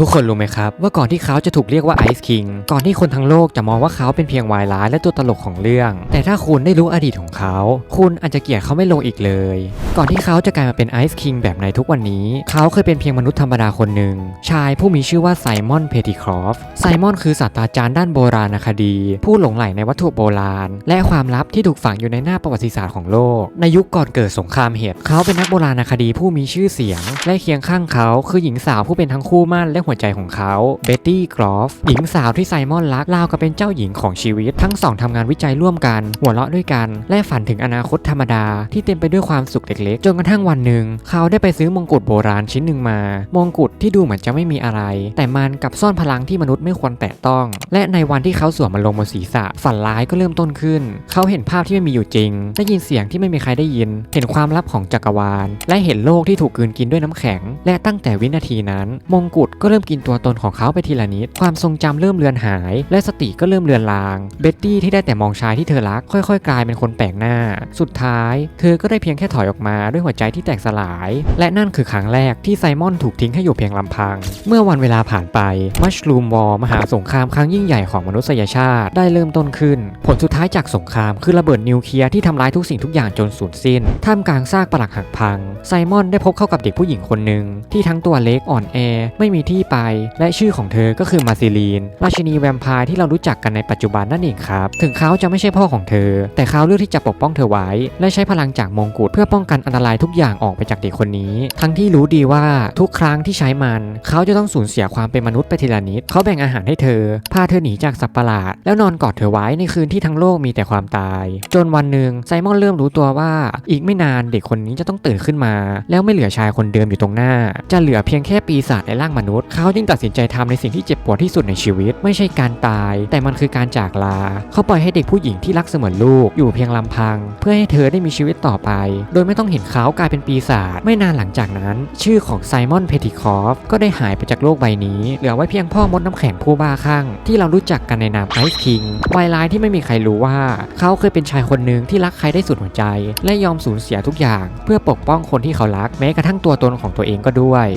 ทุกคนรู้ไหมครับ ว่าก่อนที่เขาจะถูกเรียกว่าไอซ์คิงก่อนที่คนทั้งโลกจะมองว่าเขาเป็นเพียงวายร้ายและตัวตลกของเรื่อง แต่ถ้าคุณได้รู้อดีตของเขา คุณอาจจะเกลียดเขาไม่ลงอีกเลย ก่อนที่เขาจะกลายมาเป็นไอซ์คิงแบบในทุกวันนี้ เขาเคยเป็นเพียงมนุษย์ธรรมดาคนหนึ่ง ชายผู้มีชื่อว่าไซมอนเพติครอฟไซมอนคือศาสตราจารย์ด้านโบราณคดี ผู้หลงใหลในวัตถุโบราณ และความลับที่ถูกฝังอยู่ในหน้าประวัติศาสตร์ของโลก ในยุคก่อนเกิดสงครามเหตุเขาเป็นนักโบราณคดีผู้มีชื่อเสียง และเคียงข้างเขาคือหญิงสาวผู้เป็นทั้งคู่มั่นและหัวใจของเขาเบตตี้กรอฟหญิงสาวที่ไซมอนรักราวกับเป็นเจ้าหญิงของชีวิต ทั้งสองทำงานวิจัยร่วมกัน หัวเราะด้วยกัน และฝันถึงอนาคตธรรมดา ที่เต็มไปด้วยความสุขเล็กๆ จนกระทั่งวันหนึ่ง เขาได้ไปซื้อมงกุฎโบราณชิ้นหนึ่งมา มงกุฎที่ดูเหมือนจะไม่มีอะไร แต่มันกับซ่อนพลังที่มนุษย์ไม่ควรแตะต้อง และในวันที่เขาสวมมันลงบนศีรษะ ฝันร้ายก็เริ่มต้นขึ้น เขาเห็นภาพที่ไม่มีอยู่จริง ได้ยินเสียงที่ไม่มีใครได้ยิน เห็นความลับของจักรวาล และเห็นโลกที่ถูกกืนกินด้วยน้ำแข็ง และตั้งแต่วินาทีนั้น มงกุฎก็เริ่มกินตัวตนของเขาไปทีละนิด ความทรงจำเริ่มเลือนหาย และสติก็เริ่มเลือนลาง เบ็ตตี้ที่ได้แต่มองชายที่เธอรัก ค่อย ๆ กลายเป็นคนแปลกหน้า สุดท้าย เธอก็ได้เพียงแค่ถอยออกมาด้วยหัวใจที่แตกสลาย และนั่นคือครั้งแรกที่ไซมอนถูกทิ้งให้อยู่เพียงลำพัง เมื่อวันเวลาผ่านไป มัชลูมวอมหาสงครามครั้งยิ่งใหญ่ของมนุษยชาติได้เริ่มต้นขึ้น ผลสุดท้ายจากสงครามคือระเบิดนิวเคลียร์ที่ทำร้ายทุกสิ่งทุกอย่างจนสูญสิ้น ท่ามกลางซากปรักหักพัง ไซมอนได้พบเข้ากับเด็กผู้หญิงคนหนึ่งที่ทั้งตัวเล็กอ่อนแอ ไม่มีที่ไป และชื่อของเธอก็คือมาซิลีน ราชินีแวมไพร์ที่เรารู้จักกันในปัจจุบันนั่นเองครับ ถึงเขาจะไม่ใช่พ่อของเธอ แต่เขาเลือกที่จะปกป้องเธอไว้ และใช้พลังจากมงกุฎเพื่อป้องกันอันตรายทุกอย่างออกไปจากเด็กคนนี้ ทั้งที่รู้ดีว่าทุกครั้งที่ใช้มัน เขาจะต้องสูญเสียความเป็นมนุษย์ไปทีละนิด เขาแบ่งอาหารให้เธอ พาเธอหนีจากสัตว์ประหลาด แล้วนอนกอดเธอไว้ในคืนที่ทั้งโลกมีแต่ความตาย จนวันหนึ่งไซมอนเริ่มรู้ตัวว่า อีกไม่นานเด็กคนนี้จะต้องตื่นขึ้นมา แล้วไม่เหลือชายคนเดิมอยู่ตรงหน้า จะเหลือเพียงแค่ปีศาจในร่างมนุษย์เขาจึงตัดสินใจทำในสิ่งที่เจ็บปวดที่สุดในชีวิต ไม่ใช่การตาย แต่มันคือการจากลา เขาปล่อยให้เด็กผู้หญิงที่รักเสมือนลูกอยู่เพียงลำพัง เพื่อให้เธอได้มีชีวิตต่อไป โดยไม่ต้องเห็นเขากลายเป็นปีศาจไม่นานหลังจากนั้น ชื่อของไซมอนเพติคอฟก็ได้หายไปจากโลกใบนี้ เหลือไว้เพียงพ่อมดน้ำแข็งผู้บ้าคลั่งที่เรารู้จักกันในนามไอซ์คิงวายร้ายที่ไม่มีใครรู้ว่า เขาเคยเป็นชายคนหนึ่งที่รักใครได้สุดหัวใจ และยอมสูญเสียทุกอย่าง เพื่อปกป้องคนที่เขารักแม้กระทั่งตัวตนของตัวเองก็ด้วย